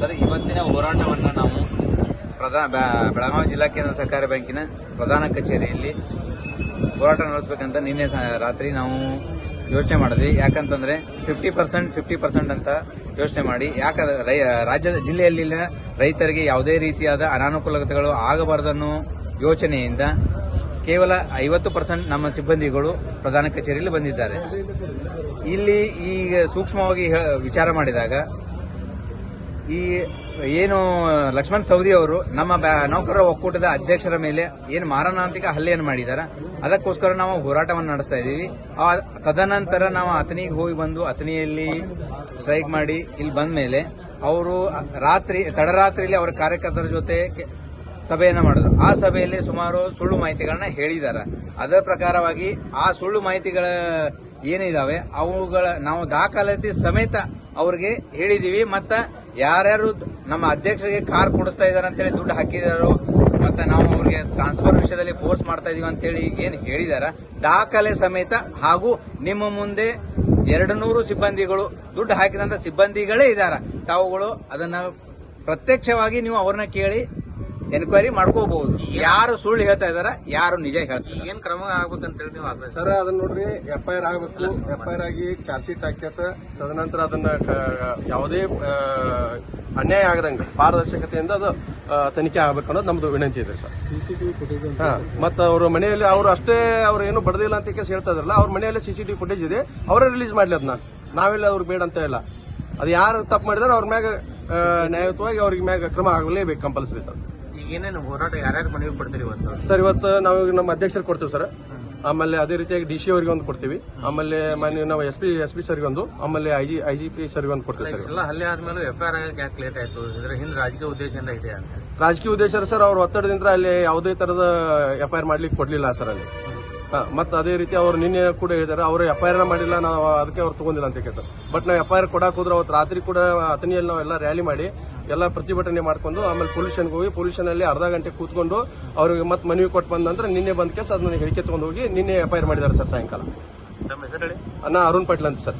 Sir, ಇವತ್ತಿನ ಹೋರಾಟವನ್ನು ನಾವು ಪ್ರಧಾನ ಬೆಳಗಾವಿ ಜಿಲ್ಲಾ ಕೇಂದ್ರ ಸಹಕಾರಿ ಬ್ಯಾಂಕಿನ ಪ್ರಧಾನ ಕಚೇರಿಯಲ್ಲಿ ಹೋರಾಟ ನಡೆಸಬೇಕಂತ ನಿನ್ನೆ ರಾತ್ರಿ ನಾವು ಯೋಚನೆ ಮಾಡಿದ್ವಿ. ಯಾಕಂತಂದ್ರೆ ಫಿಫ್ಟಿ ಪರ್ಸೆಂಟ್ ಫಿಫ್ಟಿ ಪರ್ಸೆಂಟ್ ಅಂತ ಯೋಚನೆ ಮಾಡಿ, ಯಾಕಂದ್ರೆ ರೈ- ರಾಜ್ಯದ ಜಿಲ್ಲೆಯಲ್ಲಿನ ರೈತರಿಗೆ ಯಾವುದೇ ರೀತಿಯಾದ ಅನಾನುಕೂಲತೆಗಳು ಆಗಬಾರ್ದನ್ನೋ ಯೋಚನೆಯಿಂದ ಕೇವಲ ಐವತ್ತು ಪರ್ಸೆಂಟ್ ನಮ್ಮ ಸಿಬ್ಬಂದಿಗಳು ಪ್ರಧಾನ ಕಚೇರಿಯಲ್ಲಿ ಬಂದಿದ್ದಾರೆ. ಇಲ್ಲಿ ಈಗ ಸೂಕ್ಷ್ಮವಾಗಿ ವಿಚಾರ ಮಾಡಿದಾಗ ಈ ಏನು ಲಕ್ಷ್ಮಣ್ ಸೌದಿ ಅವರು ನಮ್ಮ ನೌಕರರ ಒಕ್ಕೂಟದ ಅಧ್ಯಕ್ಷರ ಮೇಲೆ ಏನು ಮಾರಣಾಂತಿಕ ಹಲ್ಲೆಯನ್ನು ಮಾಡಿದ್ದಾರೆ. ಅದಕ್ಕೋಸ್ಕರ ನಾವು ಹೋರಾಟವನ್ನು ನಡೆಸ್ತಾ ಇದ್ದೀವಿ. ತದನಂತರ ನಾವು ಅತನಿಗೆ ಹೋಗಿ ಬಂದು ಅತನಿಯಲ್ಲಿ ಸ್ಟ್ರೈಕ್ ಮಾಡಿ ಇಲ್ಲಿ ಬಂದ ಮೇಲೆ ಅವರು ರಾತ್ರಿ, ತಡರಾತ್ರಿಯಲ್ಲಿ ಅವರ ಕಾರ್ಯಕರ್ತರ ಜೊತೆ ಸಭೆಯನ್ನ ಮಾಡಿದ್ರು. ಆ ಸಭೆಯಲ್ಲಿ ಸುಮಾರು ಸುಳ್ಳು ಮಾಹಿತಿಗಳನ್ನ ಹೇಳಿದ್ದಾರೆ. ಅದರ ಪ್ರಕಾರವಾಗಿ ಆ ಸುಳ್ಳು ಮಾಹಿತಿಗಳ ಏನಿದಾವೆ, ಅವುಗಳ ನಾವು ದಾಖಲಾತಿ ಸಮೇತ ಅವ್ರಿಗೆ ಹೇಳಿದೀವಿ. ಮತ್ತ ಯಾರ್ಯಾರು ನಮ್ಮ ಅಧ್ಯಕ್ಷರಿಗೆ ಕಾರ್ ಕೊಡಿಸ್ತಾ ಇದಾರೆ ಅಂತೇಳಿ ದುಡ್ಡು ಹಾಕಿದಾರೋ, ಮತ್ತೆ ನಾವು ಅವ್ರಿಗೆ ಟ್ರಾನ್ಸ್ಫರ್ ವಿಷಯದಲ್ಲಿ ಫೋರ್ಸ್ ಮಾಡ್ತಾ ಇದೀವಿ ಅಂತೇಳಿ ಏನು ಹೇಳಿದಾರ, ದಾಖಲೆ ಸಮೇತ ಹಾಗೂ ನಿಮ್ಮ ಮುಂದೆ ಎರಡು ನೂರು ಸಿಬ್ಬಂದಿಗಳು ದುಡ್ಡು ಹಾಕಿದಂತ ಸಿಬ್ಬಂದಿಗಳೇ ಇದಾರ. ತಾವುಗಳು ಅದನ್ನ ಪ್ರತ್ಯಕ್ಷವಾಗಿ ನೀವು ಅವ್ರನ್ನ ಕೇಳಿ ಎನ್ಕ್ವೈರಿ ಮಾಡ್ಕೋಬಹುದು. ಯಾರು ಸುಳ್ಳು ಹೇಳ್ತಾ ಇದಾರ ಯಾರು ನಿಜ ಹೇಳ್ತಾರೆ ಏನ್ ಕ್ರಮ ಆಗ್ಬೇಕಂತ ಹೇಳಿ ನೀವು ಆಗ್ಬೇಕು. ಸರ್ ಅದನ್ನ ನೋಡ್ರಿ ಎಫ್ ಐ ಆರ್ ಆಗಬೇಕು. ಎಫ್ ಐ ಆರ್ ಆಗಿ ಚಾರ್ಜ್ ಶೀಟ್ ಹಾಕ್ಯಾಸ ತದನಂತರ ಅದನ್ನ ಕ- ಯಾವುದೇ ಅನ್ಯಾಯ ಆಗದಂಗ ಪಾರದರ್ಶಕತೆಯಿಂದ ಅದು ತನಿಖೆ ಆಗ್ಬೇಕು ಅನ್ನೋದು ನಮ್ದು ವಿನಂತಿ ಇದೆ ಸರ್ ಸಿಸಿಟಿವಿ ಫುಟೇಜ್ ಮತ್ತ ಅವ್ರ ಮನೆಯಲ್ಲಿ ಅವರು ಅಷ್ಟೇ ಅವ್ರು ಏನು ಬಡದಿಲ್ಲ ಅಂತ ಕೇಸ್ ಹೇಳ್ತಾ ಇದ್ರಲ್ಲ ಅವ್ರ ಮನೆಯಲ್ಲಿ ಸಿಸಿಟಿವಿ ಫುಟೇಜ್ ಇದೆ. ಅವರೇ ರಿಲೀಸ್ ಮಾಡ್ಲಿ ಅದನ್ನ ನಾವೆಲ್ಲ ಅವ್ರಿಗೆ ಬೇಡ ಅಂತ ಇಲ್ಲ. ಅದು ಯಾರು ತಪ್ಪು ಮಾಡಿದಾರೆ ಅವ್ರ ಮ್ಯಾಗ ನ್ಯಾಯತವಾಗಿ ನ್ಯಾಯಯುತವಾಗಿ ಅವ್ರಿಗೆ ಮ್ಯಾಗ ಕ್ರಮ ಆಗಲೇಬೇಕು ಕಂಪಲ್ಸರಿ ಸರ್ ಏನೇನು ಹೋರಾಟ ಯಾರ್ಯಾರು ಮನವಿ ಪಡ್ತೀರಿ ಇವತ್ತು? ಸರ್ ಇವತ್ತು ನಾವು ನಮ್ಮ ಅಧ್ಯಕ್ಷರು ಕೊಡ್ತೀವಿ ಸರ್. ಆಮೇಲೆ ಅದೇ ರೀತಿಯಾಗಿ ಡಿ ಸಿ ಅವರಿಗೆ ಒಂದು ಕೊಡ್ತೀವಿ. ಆಮೇಲೆ ಮಾನ್ಯ ನಾವು ಎಸ್ ಪಿ ಎಸ್ ಪಿ ಸರ್ಗೆ ಒಂದು ಆಮೇಲೆ I G I G P ಸರ್ಗೆ ಒಂದು ಕೊಡ್ತೀವಿ ಸರ್. ಎಲ್ಲ ಹಲ್ಲೆ ಆದ್ಮೇಲೆ ಎಫ್ ಐ ಆರ್ ಯಾಕೆ ಲೇಟ್ ಆಯ್ತು? ಇದ್ರ ಹಿಂದೆ ರಾಜಕೀಯ ಉದ್ದೇಶದಿಂದ ಇದೆ ಅಂತ. ರಾಜಕೀಯ ಉದ್ದೇಶ ಸರ್ ಅವ್ರ ಒತ್ತಡದಿಂದ ಅಲ್ಲಿ ಯಾವುದೇ ತರದ ಎಫ್ ಐ ಆರ್ ಮಾಡ್ಲಿಕ್ಕೆ ಕೊಡ್ಲಿಲ್ಲ ಸರ್ ಅಲ್ಲಿ. ಮತ್ತೆ ಅದೇ ರೀತಿ ಅವ್ರು ನಿನ್ನೆ ಕೂಡ ಹೇಳಿದಾರೆ ಅವರು ಎಫ್ ಐ ಆರ್ ಮಾಡಿಲ್ಲ ನಾವು ಅದಕ್ಕೆ ಅವ್ರು ತಗೊಂಡಿಲ್ಲ ಅಂತ ಸರ್. ಬಟ್ ನಾವು ಎಫ್ ಐ ಆರ್ ಕೊಡಕ್ಕೆ ಹೋದ್ರೆ ಅವತ್ತು ರಾತ್ರಿ ಕೂಡ ಅತನಿಯಲ್ಲಿ ನಾವೆಲ್ಲ ರ್ಯಾಲಿ ಮಾಡಿ ಎಲ್ಲ ಪ್ರತಿಭಟನೆ ಮಾಡ್ಕೊಂಡು ಆಮೇಲೆ ಪೊಲ್ಯೂಷನ್ಗೆ ಹೋಗಿ ಪೊಲ್ಯೂಷನ್ ಅಲ್ಲಿ ಅರ್ಧ ಗಂಟೆ ಕೂತ್ಕೊಂಡು ಅವ್ರಿಗೆ ಮತ್ತೆ ಮನವಿ ಕೊಟ್ಟು ಬಂದ ನಂತರ ನಿನ್ನೆ ಬಂದ ಕೇಸ್ ಅದನ್ನ ಹೇಳಿಕೆ ತಗೊಂಡು ಹೋಗಿ ನಿನ್ನೆ ಎಫ್ ಐ ಆರ್ ಮಾಡಿದ್ದಾರೆ ಸರ್ ಸಾಯಂಕಾಲ. ನಮ್ಮ ಹೆಸರು ಹೇಳಿ? ನಾ ಅರುಣ್ ಪಾಟೀಲ್ ಅಂತ ಸರ್.